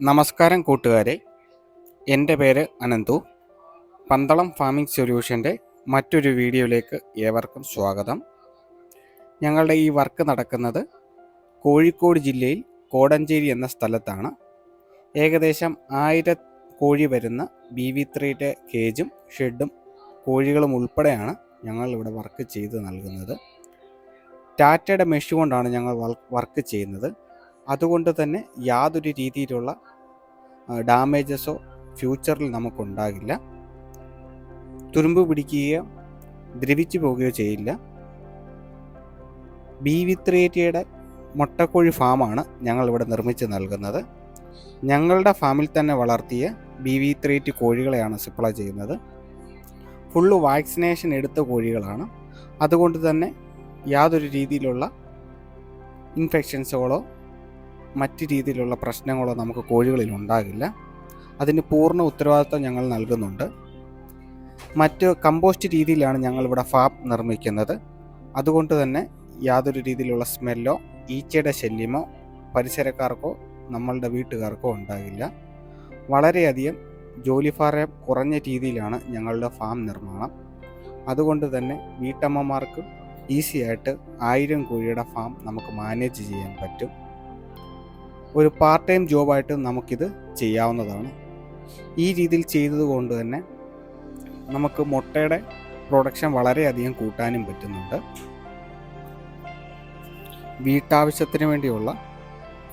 നമസ്കാരം കൂട്ടുകാരെ. എന്റെ പേര് അനന്തു. പന്തളം ഫാമിംഗ് സൊല്യൂഷന്റെ മറ്റൊരു വീഡിയോയിലേക്ക് ഏവർക്കും സ്വാഗതം. ഞങ്ങളുടെ ഈ വർക്ക് നടക്കുന്നത് കോഴിക്കോട് ജില്ലയിൽ കോടഞ്ചേരി എന്ന സ്ഥലത്താണ്. ഏകദേശം ആയിരം കോഴി വരുന്ന ബി വി ത്രീയുടെ കേജും ഷെഡും കോഴികളും ഉൾപ്പെടെയാണ് ഞങ്ങൾ ഇവിടെ വർക്ക് ചെയ്ത് നൽകുന്നത്. ടാറ്റയുടെ മെഷ് കൊണ്ടാണ് ഞങ്ങൾ വർക്ക് ചെയ്യുന്നത്. അതുകൊണ്ട് തന്നെ യാതൊരു രീതിയിലുള്ള ഡാമേജസോ ഫ്യൂച്ചറിൽ നമുക്കുണ്ടാകില്ല. തുരുമ്പ് പിടിക്കുകയോ ദ്രവിച്ചു പോവുകയോ ചെയ്യില്ല. ബി വി ത്രീറ്റിയുടെ മുട്ടക്കോഴി ഫാമാണ് ഞങ്ങളിവിടെ നിർമ്മിച്ച് നൽകുന്നത്. ഞങ്ങളുടെ ഫാമിൽ തന്നെ വളർത്തിയ ബി വി ത്രീറ്റി കോഴികളെയാണ് സപ്ലൈ ചെയ്യുന്നത്. ഫുള്ള് വാക്സിനേഷൻ എടുത്ത കോഴികളാണ്. അതുകൊണ്ട് തന്നെ യാതൊരു രീതിയിലുള്ള ഇൻഫെക്ഷൻസുകളോ മറ്റ് രീതിയിലുള്ള പ്രശ്നങ്ങളോ നമുക്ക് കോഴികളിൽ ഉണ്ടാകില്ല. അതിന് പൂർണ ഉത്തരവാദിത്വം ഞങ്ങൾ നൽകുന്നുണ്ട്. മറ്റ് കമ്പോസ്റ്റ് രീതിയിലാണ് ഞങ്ങൾ ഇവിടെ ഫാം നിർമ്മിക്കുന്നത്. അതുകൊണ്ട് തന്നെ യാതൊരു രീതിയിലുള്ള സ്മെല്ലോ ഈച്ചയുടെ ശല്യമോ പരിസരക്കാർക്കോ നമ്മളുടെ വീട്ടുകാർക്കോ ഉണ്ടാകില്ല. വളരെയധികം ജോലിഭാരം കുറഞ്ഞ രീതിയിലാണ് ഞങ്ങളുടെ ഫാം നിർമ്മാണം. അതുകൊണ്ട് തന്നെ വീട്ടമ്മമാർക്ക് ഈസിയായിട്ട് ആയിരം കോഴിയുടെ ഫാം നമുക്ക് മാനേജ് ചെയ്യാൻ പറ്റും. ഒരു പാർട്ട് ടൈം ജോബായിട്ട് നമുക്കിത് ചെയ്യാവുന്നതാണ്. ഈ രീതിയിൽ ചെയ്തതുകൊണ്ട് തന്നെ നമുക്ക് മുട്ടയുടെ പ്രൊഡക്ഷൻ വളരെയധികം കൂട്ടാനും പറ്റുന്നുണ്ട്. വീട്ടാവശ്യത്തിന് വേണ്ടിയുള്ള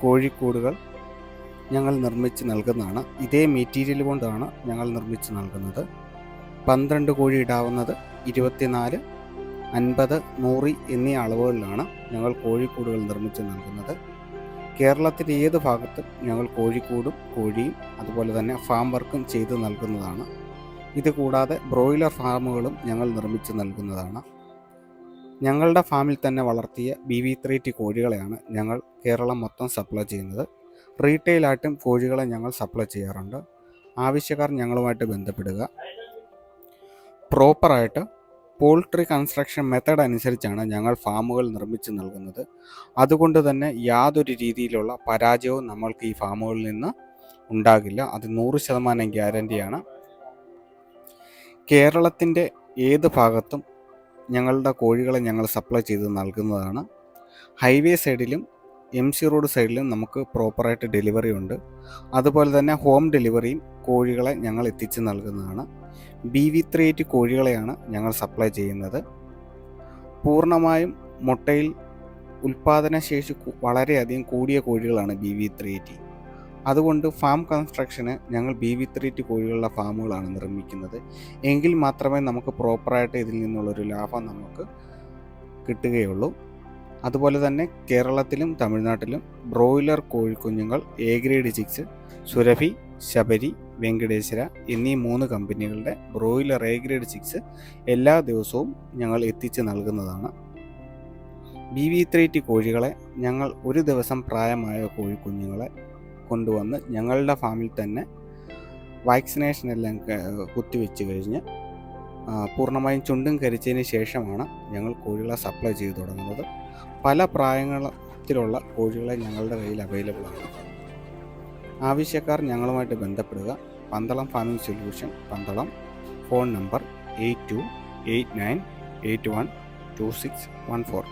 കോഴിക്കൂടുകൾ ഞങ്ങൾ നിർമ്മിച്ച് നൽകുന്നതാണ്. ഇതേ മെറ്റീരിയൽ കൊണ്ടാണ് ഞങ്ങൾ നിർമ്മിച്ച് നൽകുന്നത്. പന്ത്രണ്ട് കോഴി ഇടാവുന്നത് ഇരുപത്തിനാല് അൻപത് നൂറ് എന്നീ അളവുകളിലാണ് ഞങ്ങൾ കോഴിക്കൂടുകൾ നിർമ്മിച്ച് നൽകുന്നത്. കേരളത്തിന്റെ ഏത് ഭാഗത്തും ഞങ്ങൾ കോഴിക്കൂടും കോഴിയും അതുപോലെ തന്നെ ഫാം വർക്കും ചെയ്തു നൽകുന്നതാണ്. ഇതുകൂടാതെ ബ്രോയിലർ ഫാമുകളും ഞങ്ങൾ നിർമ്മിച്ച് നൽകുന്നതാണ്. ഞങ്ങളുടെ ഫാമിൽ തന്നെ വളർത്തിയ ബി വി ത്രീ ടി കോഴികളെയാണ് ഞങ്ങൾ കേരളം മൊത്തം സപ്ലൈ ചെയ്യുന്നത്. റീറ്റെയിലായിട്ടും കോഴികളെ ഞങ്ങൾ സപ്ലൈ ചെയ്യാറുണ്ട്. ആവശ്യക്കാർ ഞങ്ങളുമായിട്ട് ബന്ധപ്പെടുക. പ്രോപ്പറായിട്ട് പോൾട്രി കൺസ്ട്രക്ഷൻ മെത്തഡ് അനുസരിച്ചാണ് ഞങ്ങൾ ഫാമുകൾ നിർമ്മിച്ച് നൽകുന്നത്. അതുകൊണ്ട് തന്നെ യാതൊരു രീതിയിലുള്ള പരാജയവും നമ്മൾക്ക് ഈ ഫാമുകളിൽ നിന്ന് ഉണ്ടാകില്ല. അത് നൂറ് ശതമാനം ഗ്യാരന്റിയാണ് കേരളത്തിന്റെ ഏത് ഭാഗത്തും ഞങ്ങളുടെ കോഴികളെ ഞങ്ങൾ സപ്ലൈ ചെയ്ത് നൽകുന്നതാണ്. ഹൈവേ സൈഡിലും എം സി റോഡ് സൈഡിലും നമുക്ക് പ്രോപ്പറായിട്ട് ഡെലിവറി ഉണ്ട്. അതുപോലെ തന്നെ ഹോം ഡെലിവറിയും കോഴികളെ ഞങ്ങൾ എത്തിച്ച് നൽകുന്നതാണ്. ബി വി ത്രീ എയ്റ്റ് കോഴികളെയാണ് ഞങ്ങൾ സപ്ലൈ ചെയ്യുന്നത്. പൂർണമായും മുട്ടയിൽ ഉൽപ്പാദനശേഷി വളരെയധികം കൂടിയ കോഴികളാണ് ബി വി ത്രീ എയ്റ്റി അതുകൊണ്ട് ഫാം കൺസ്ട്രക്ഷന് ഞങ്ങൾ ബി വി ത്രീ എയ്റ്റ് കോഴികളുടെ ഫാമുകളാണ് നിർമ്മിക്കുന്നത്. എങ്കിൽ മാത്രമേ നമുക്ക് പ്രോപ്പറായിട്ട് ഇതിൽ നിന്നുള്ളൊരു ലാഭം നമുക്ക് കിട്ടുകയുള്ളൂ. അതുപോലെ തന്നെ കേരളത്തിലും തമിഴ്നാട്ടിലും broiler കോഴിക്കുഞ്ഞുങ്ങൾ A grade chicks Surabhi Sabari Venkateshwara എന്നീ മൂന്ന് കമ്പനികളുടെ ബ്രോയിലർ എ ഗ്രേഡ് ചിക്സ് എല്ലാ ദിവസവും ഞങ്ങൾ എത്തിച്ച് നൽകുന്നതാണ്. ബി വി ത്രീറ്റി കോഴികളെ ഞങ്ങൾ ഒരു ദിവസം പ്രായമായ കോഴിക്കുഞ്ഞുങ്ങളെ കൊണ്ടുവന്ന് ഞങ്ങളുടെ ഫാമിൽ തന്നെ വാക്സിനേഷൻ എല്ലാം കുത്തിവെച്ച് കഴിഞ്ഞ് പൂർണമായും ചുണ്ടും കരിച്ചതിന് ശേഷമാണ് ഞങ്ങൾ കോഴികളെ സപ്ലൈ ചെയ്തു തുടങ്ങുന്നത്. പല പ്രായങ്ങളിലുള്ള കോഴികളെ ഞങ്ങളുടെ കയ്യിൽ അവൈലബിൾ ആണ്. ആവശ്യക്കാർ ഞങ്ങളുമായിട്ട് ബന്ധപ്പെടുക. Pandalam farming solution Pandalam phone number eight two eight nine eight one two six one four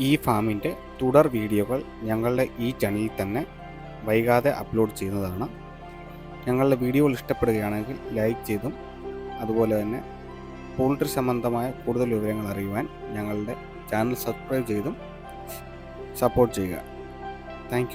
ഈ ഫാമിന്റെ തുടർ വീഡിയോകൾ ഞങ്ങളുടെ ഈ ചാനലിൽ തന്നെ വൈകാതെ അപ്ലോഡ് ചെയ്യുന്നതാണ്. ഞങ്ങളുടെ വീഡിയോകൾ ഇഷ്ടപ്പെടുകയാണെങ്കിൽ ലൈക്ക് ചെയ്തും അതുപോലെ തന്നെ പോൾട്രി സംബന്ധമായ കൂടുതൽ വിവരങ്ങൾ അറിയുവാൻ ഞങ്ങളുടെ ചാനൽ സബ്സ്ക്രൈബ് ചെയ്തും സപ്പോർട്ട് ചെയ്യുക. താങ്ക്